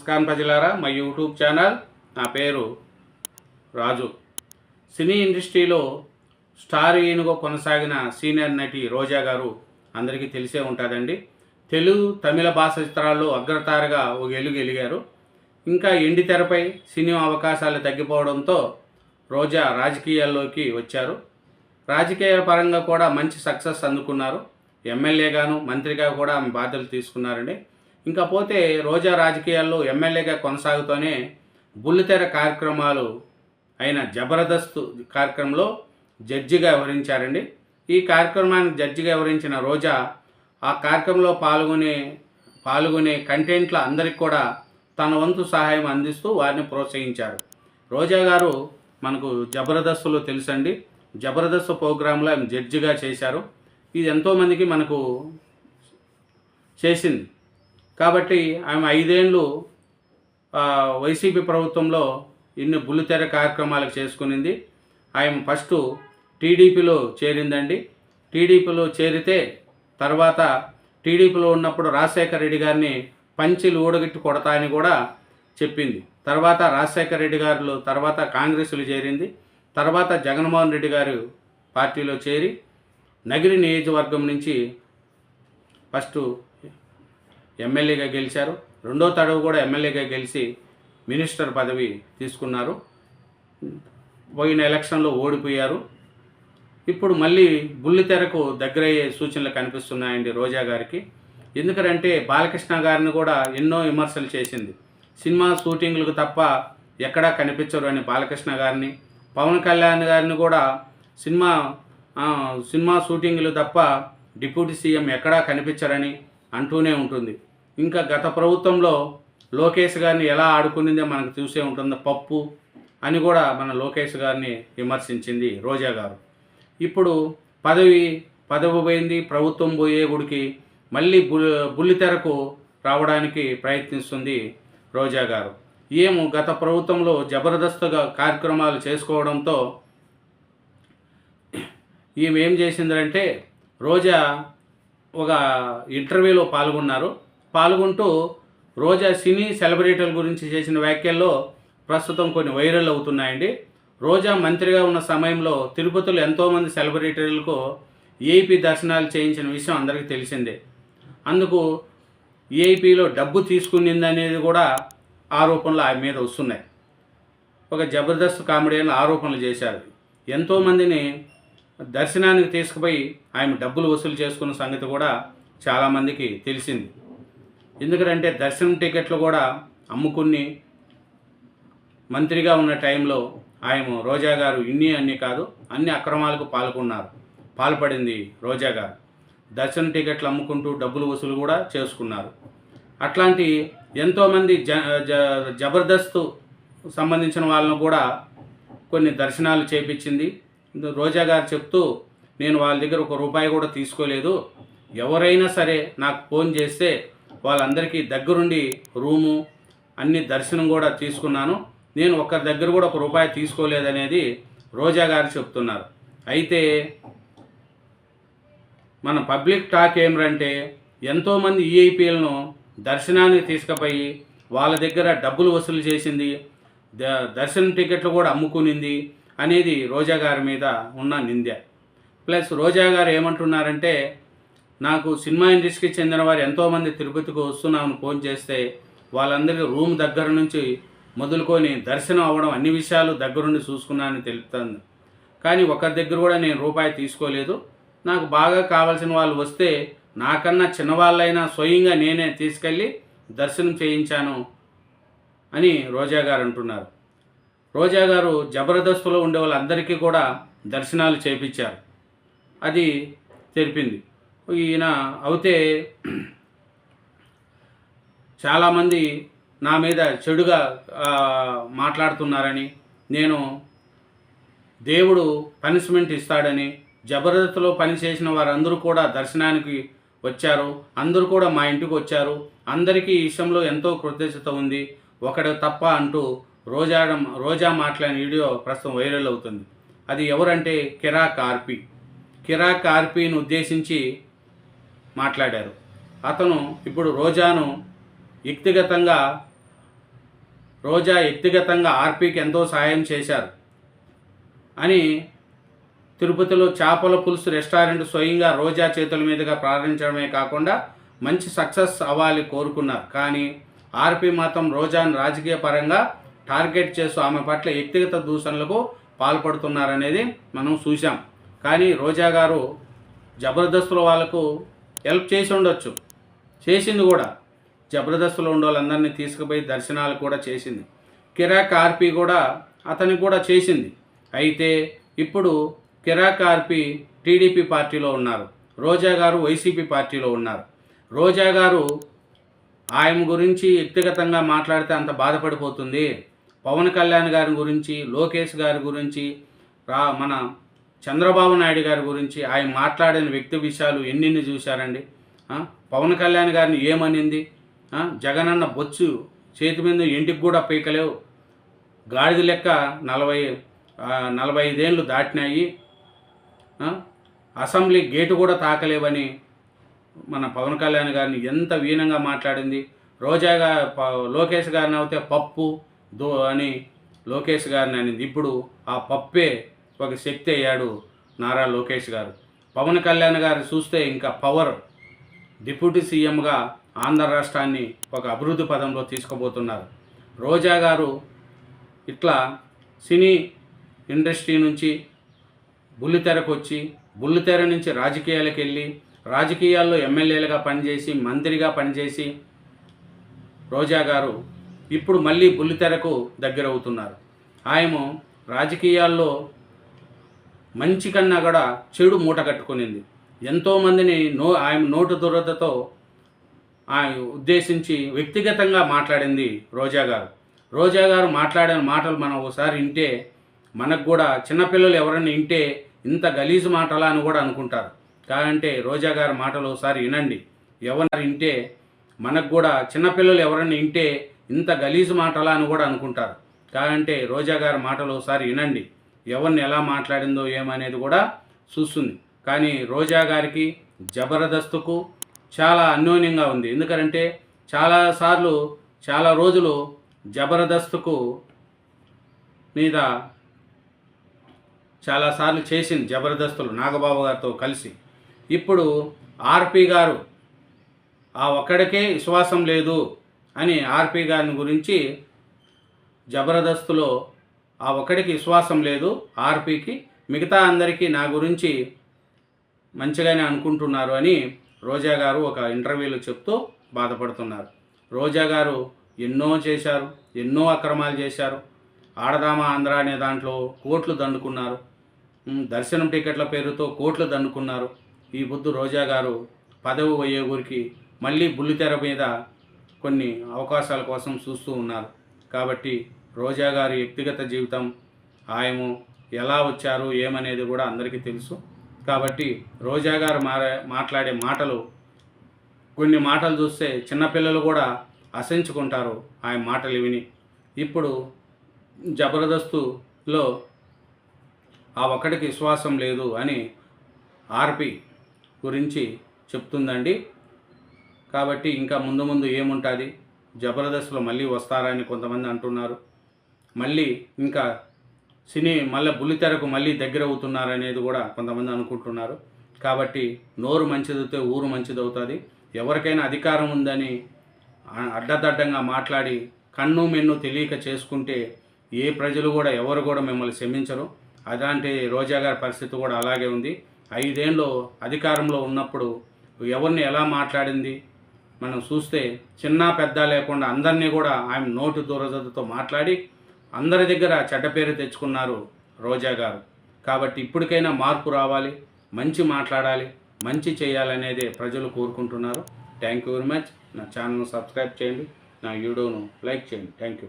నమస్కారం ప్రజలారా మా యూట్యూబ్ ఛానల్ నా పేరు రాజు. సినీ ఇండస్ట్రీలో స్టార్ హీరోగా కొనసాగిన సీనియర్ నటి రోజా గారు అందరికీ తెలిసే ఉంటుందండి. తెలుగు తమిళ భాష చిత్రాల్లో అగ్రతారగా ఒక ఎలుగు ఎలిగారు. ఇంకా ఎండి తెరపై సినిమా అవకాశాలు తగ్గిపోవడంతో రోజా రాజకీయాల్లోకి వచ్చారు. రాజకీయ పరంగా కూడా మంచి సక్సెస్ అందుకున్నారు. ఎమ్మెల్యేగాను మంత్రిగా కూడా ఆమె బాధ్యతలు తీసుకున్నారండి. ఇంకా పోతే రోజా రాజకీయాల్లో ఎమ్మెల్యేగా కొనసాగుతూనే బుల్లితెర కార్యక్రమాలు అయిన జబర్దస్త్ కార్యక్రమంలో జడ్జిగా వివరించారండి ఈ కార్యక్రమానికి జడ్జిగా వివరించిన రోజా ఆ కార్యక్రమంలో పాల్గొనే పాల్గొనే కంటెంట్ల అందరికి కూడా తన వంతు సహాయం అందిస్తూ వారిని ప్రోత్సహించారు. రోజా గారు మనకు జబర్దస్తులు తెలుసండి. జబర్దస్త్ ప్రోగ్రాంలో ఆమె జడ్జిగా చేశారు. ఇది ఎంతోమందికి మనకు చేసింది. కాబట్టి ఆమె ఐదేళ్ళు వైసీపీ ప్రభుత్వంలో ఇన్ని బుల్లితెర కార్యక్రమాలకు చేసుకునింది. ఆమె ఫస్ట్ టీడీపీలో చేరిందండి. టీడీపీలో చేరితే తర్వాత టీడీపీలో ఉన్నప్పుడు రాజశేఖర రెడ్డి గారిని పంచిలు ఊడగట్టి కొడతా అని కూడా చెప్పింది. తర్వాత రాజశేఖర రెడ్డి గారు తర్వాత కాంగ్రెస్లో చేరింది. తర్వాత జగన్మోహన్ రెడ్డి గారు పార్టీలో చేరి నగిరి నియోజకవర్గం నుంచి ఫస్ట్ ఎమ్మెల్యేగా గెలిచారు. రెండో తడవు కూడా ఎమ్మెల్యేగా గెలిచి మినిస్టర్ పదవి తీసుకున్నారు. పోయిన ఎలక్షన్లో ఓడిపోయారు. ఇప్పుడు మళ్ళీ బుల్లితెరకు దగ్గరయ్యే సూచనలు కనిపిస్తున్నాయండి రోజా గారికి. ఎందుకంటే బాలకృష్ణ గారిని కూడా ఎన్నో విమర్శలు చేసింది. సినిమా షూటింగ్లకు తప్ప ఎక్కడా కనిపించరు అని బాలకృష్ణ గారిని. పవన్ కళ్యాణ్ గారిని కూడా సినిమా సినిమా షూటింగ్లు తప్ప డిప్యూటీ సీఎం ఎక్కడా కనిపించరని అంటూనే ఉంటుంది. ఇంకా గత ప్రభుత్వంలో లోకేష్ గారిని ఎలా ఆడుకునిందో మనకు చూసే ఉంటుంది. పప్పు అని కూడా మన లోకేష్ గారిని విమర్శించింది రోజా గారు. ఇప్పుడు పదవి పదవి పోయింది ప్రభుత్వం పోయే గుడికి మళ్ళీ బుల్ బుల్లితెరకు రావడానికి ప్రయత్నిస్తుంది రోజా గారు. ఏమో గత ప్రభుత్వంలో జబర్దస్త్గా కార్యక్రమాలు చేసుకోవడంతో ఈమె ఏం చేసిందంటే రోజా ఒక ఇంటర్వ్యూలో పాల్గొన్నారు. పాల్గొంటూ రోజా సినీ సెలబ్రిటీల గురించి చేసిన వ్యాఖ్యల్లో ప్రస్తుతం కొన్ని వైరల్ అవుతున్నాయండి. రోజా మంత్రిగా ఉన్న సమయంలో తిరుపతిలో ఎంతోమంది సెలబ్రిటీలకు ఏపీ దర్శనాలు చేయించిన విషయం అందరికీ తెలిసిందే. అందుకు ఏపీలో డబ్బు తీసుకునింది అనేది కూడా ఆరోపణలు ఆమె మీద వస్తున్నాయి. ఒక జబర్దస్త్ కామెడియన్ ఆరోపణలు చేశారు. ఎంతోమందిని దర్శనానికి తీసుకుపోయి ఆయన డబ్బులు వసూలు చేసుకున్న సంగతి కూడా చాలామందికి తెలిసింది. ఎందుకంటే దర్శనం టికెట్లు కూడా అమ్ముకుని మంత్రిగా ఉన్న టైంలో ఆయన రోజా గారు ఇన్ని అన్ని కాదు అన్ని అక్రమాలకు పాల్గొన్నారు. పాల్పడింది రోజా గారు. దర్శన టికెట్లు అమ్ముకుంటూ డబ్బులు వసూలు కూడా చేసుకున్నారు. అట్లాంటి ఎంతోమంది జ జ- జబర్దస్త్ సంబంధించిన వాళ్ళను కూడా కొన్ని దర్శనాలు చేపించింది. రోజా గారు చెప్తూ నేను వాళ్ళ దగ్గర ఒక రూపాయి కూడా తీసుకోలేదు. ఎవరైనా సరే నాకు ఫోన్ చేస్తే వాళ్ళందరికీ దగ్గరుండి రూము అన్ని దర్శనం కూడా తీసుకున్నాను. నేను ఒక్కరి దగ్గర కూడా ఒక రూపాయి తీసుకోలేదనేది రోజా గారు చెప్తున్నారు. అయితే మన పబ్లిక్ టాక్ ఏమిటంటే ఎంతోమంది ఈఐపీలను దర్శనానికి తీసుకుపోయి వాళ్ళ దగ్గర డబ్బులు వసూలు చేసింది ద- దర్శనం టికెట్లు కూడా అమ్ముకునింది అనేది రోజా గారి మీద ఉన్న నింద. ప్లస్ రోజా గారు ఏమంటున్నారంటే నాకు సినిమా ఇండస్ట్రీకి చెందిన వారు ఎంతోమంది తిరుపతికి వస్తున్నామని ఫోన్ చేస్తే వాళ్ళందరికీ రూమ్ దగ్గర నుంచి మొదలుకొని దర్శనం అవ్వడం అన్ని విషయాలు దగ్గరుండి చూసుకున్నానని తెలుపుతుంది. కానీ ఒకరి దగ్గర కూడా నేను రూపాయి తీసుకోలేదు. నాకు బాగా కావాల్సిన వాళ్ళు వస్తే నాకన్నా చిన్నవాళ్ళైనా స్వయంగా నేనే తీసుకెళ్ళి దర్శనం చేయించాను అని రోజా గారు అంటున్నారు. రోజా గారు జబర్దస్తులో ఉండే వాళ్ళందరికీ కూడా దర్శనాలు చేపించారు. అది తెలిపింది. ఈయన అయితే చాలామంది నా మీద చెడుగా మాట్లాడుతున్నారని నేను దేవుడు పనిష్మెంట్ ఇస్తాడని జబర్దస్త్లో పనిచేసిన వారందరూ కూడా దర్శనానికి వచ్చారు. అందరూ కూడా మా ఇంటికి వచ్చారు. అందరికీ ఈ విషయంలో ఎంతో కృతజ్ఞత ఉంది. ఒకడు తప్ప అంటూ రోజా రోజా మాట్లాడిన వీడియో ప్రస్తుతం వైరల్ అవుతుంది. అది ఎవరంటే కిరాక్ ఆర్పి. కిరాక్ ఆర్పిని ఉద్దేశించి మాట్లాడారు. అతను ఇప్పుడు రోజాను వ్యక్తిగతంగా రోజా వ్యక్తిగతంగా ఆర్పీకి ఎంతో సహాయం చేశారు అని తిరుపతిలో చేపల పులుసు రెస్టారెంట్ స్వయంగా రోజా చేతుల మీదుగా ప్రారంభించడమే కాకుండా మంచి సక్సెస్ అవ్వాలి కోరుకున్నారు. కానీ ఆర్పీ మాత్రం రోజాను రాజకీయ పరంగా టార్గెట్ చేస్తూ ఆమె పట్ల వ్యక్తిగత దూషణలకు పాల్పడుతున్నారనేది మనం చూసాం కానీ రోజా గారు జబర్దస్తుల వాళ్ళకు హెల్ప్ చేసి ఉండొచ్చు. చేసింది కూడా. జబర్దస్తులో ఉండే వాళ్ళందరినీ తీసుకుపోయి దర్శనాలు కూడా చేసింది. కిరాక్ ఆర్పి కూడా అతనికి కూడా చేసింది. అయితే ఇప్పుడు కిరాక్ ఆర్పి టీడీపీ పార్టీలో ఉన్నారు. రోజా గారు వైసీపీ పార్టీలో ఉన్నారు. రోజా గారు ఆయన గురించి వ్యక్తిగతంగా మాట్లాడితే అంత బాధపడిపోతుంది. పవన్ కళ్యాణ్ గారి గురించి లోకేష్ గారి గురించి రా మన చంద్రబాబు నాయుడు గారి గురించి ఆయన మాట్లాడిన వ్యక్తి విషయాలు ఎన్నిన్ని చూశారండి? పవన్ కళ్యాణ్ గారిని ఏమనింది? జగనన్న బొచ్చు చేతి మీద ఇంటికి కూడా పీకలేవు. గాడిద లెక్క నలభై నలభై ఐదేళ్ళు దాటినాయి. అసెంబ్లీ గేటు కూడా తాకలేవని మన పవన్ కళ్యాణ్ గారిని ఎంత వీనంగా మాట్లాడింది? రోజాగా లోకేష్ గారిని అయితే పప్పు దో అని లోకేష్ గారిని అనింది. ఇప్పుడు ఆ పప్పే ఒక శక్తి అయ్యాడు నారా లోకేష్ గారు. పవన్ కళ్యాణ్ గారు చూస్తే ఇంకా పవర్ డిప్యూటీ సీఎంగా ఆంధ్ర రాష్ట్రాన్ని ఒక అభివృద్ధి పదంలో తీసుకుపోతున్నారు. రోజా గారు ఇట్లా సినీ ఇండస్ట్రీ నుంచి బుల్లితెరకు వచ్చి బుల్లితెర నుంచి రాజకీయాలకు వెళ్ళి రాజకీయాల్లో ఎమ్మెల్యేలుగా పనిచేసి మంత్రిగా పనిచేసి రోజా గారు ఇప్పుడు మళ్ళీ బుల్లితెరకు దగ్గరవుతున్నారు. ఆయము రాజకీయాల్లో మంచి కన్నా కూడా చెడు మూట కట్టుకునింది. ఎంతోమందిని నో ఆయన నోటు దురదతో ఆమె ఉద్దేశించి వ్యక్తిగతంగా మాట్లాడింది రోజా గారు. రోజా గారు మాట్లాడిన మాటలు మనం ఒకసారి వింటే మనకు కూడా చిన్నపిల్లలు ఎవరైనా వింటే ఇంత గలీజు మాటలా అని కూడా అనుకుంటారు. కాదంటే రోజా గారి మాటలు ఒకసారి వినండి. ఎవరు వింటే మనకు కూడా చిన్నపిల్లలు ఎవరైనా వింటే ఇంత గలీజు మాటలా అని కూడా అనుకుంటారు. కాదంటే రోజా గారి మాటలు ఒకసారి వినండి. ఎవరిని ఎలా మాట్లాడిందో ఏమనేది కూడా చూస్తుంది. కానీ రోజా గారికి జబర్దస్తుకు చాలా అన్యోన్యంగా ఉంది. ఎందుకంటే చాలాసార్లు చాలా రోజులు జబర్దస్తుకు మీద చాలాసార్లు చేసింది జబర్దస్తులు నాగబాబు గారితో కలిసి. ఇప్పుడు ఆర్పి గారు ఆ ఒక్కడికే విశ్వాసం లేదు అని ఆర్పి గారిని గురించి జబర్దస్తులో ఆ ఒక్కడికి విశ్వాసం లేదు. ఆర్పికి మిగతా అందరికీ నా గురించి మంచిగానే అనుకుంటున్నారు అని రోజా గారు ఒక ఇంటర్వ్యూలో చెప్తూ బాధపడుతున్నారు. రోజా గారు ఎన్నో చేశారు ఎన్నో అక్రమాలు చేశారు. ఆడదామా ఆంధ్ర అనే దాంట్లో కోట్లు దండుకున్నారు. దర్శనం టికెట్ల పేరుతో కోట్లు దండుకున్నారు. ఈ బుద్ధు రోజా గారు పదవి పోయే ఊరికి మళ్ళీ బుల్లితెర మీద కొన్ని అవకాశాల కోసం చూస్తూ ఉన్నారు. కాబట్టి రోజా గారి వ్యక్తిగత జీవితం ఆయము ఎలా వచ్చారు ఏమనేది కూడా అందరికీ తెలుసు. కాబట్టి రోజా గారు మారే మాట్లాడే మాటలు కొన్ని మాటలు చూస్తే చిన్నపిల్లలు కూడా అసహించుకుంటారు ఆయన మాటలు విని. ఇప్పుడు జబర్దస్తులో ఆ ఒక్కడికి విశ్వాసం లేదు అని ఆర్పి గురించి చెప్తుందండి. కాబట్టి ఇంకా ముందు ముందు ఏముంటుంది? జబర్దస్త్లో మళ్ళీ వస్తారని కొంతమంది అంటున్నారు. మళ్ళీ ఇంకా సినీ మళ్ళీ బుల్లితెరకు మళ్ళీ దగ్గర అవుతున్నారు అనేది కూడా కొంతమంది అనుకుంటున్నారు. కాబట్టి నోరు మంచిదవుతే ఊరు మంచిదవుతుంది. ఎవరికైనా అధికారం ఉందని అడ్డదడ్డంగా మాట్లాడి కన్ను మెన్ను తెలియక చేసుకుంటే ఏ ప్రజలు కూడా ఎవరు కూడా మిమ్మల్ని క్షమించరు. అలాంటి రోజా గారి పరిస్థితి కూడా అలాగే ఉంది. ఐదేళ్ళు అధికారంలో ఉన్నప్పుడు ఎవరిని ఎలా మాట్లాడింది? మనం చూస్తే చిన్న పెద్ద లేకుండా అందరినీ కూడా ఆమె నోటు దురదతో మాట్లాడి అందరి దగ్గర చెడ్డ పేరు తెచ్చుకున్నారు రోజా గారు. కాబట్టి ఇప్పటికైనా మార్పు రావాలి మంచి మాట్లాడాలి మంచి చేయాలనేదే ప్రజలు కోరుకుంటున్నారు. థ్యాంక్ యూ వెరీ మచ్ నా ఛానల్ను సబ్స్క్రైబ్ చేయండి నా వీడియోను లైక్ చేయండి. Thank you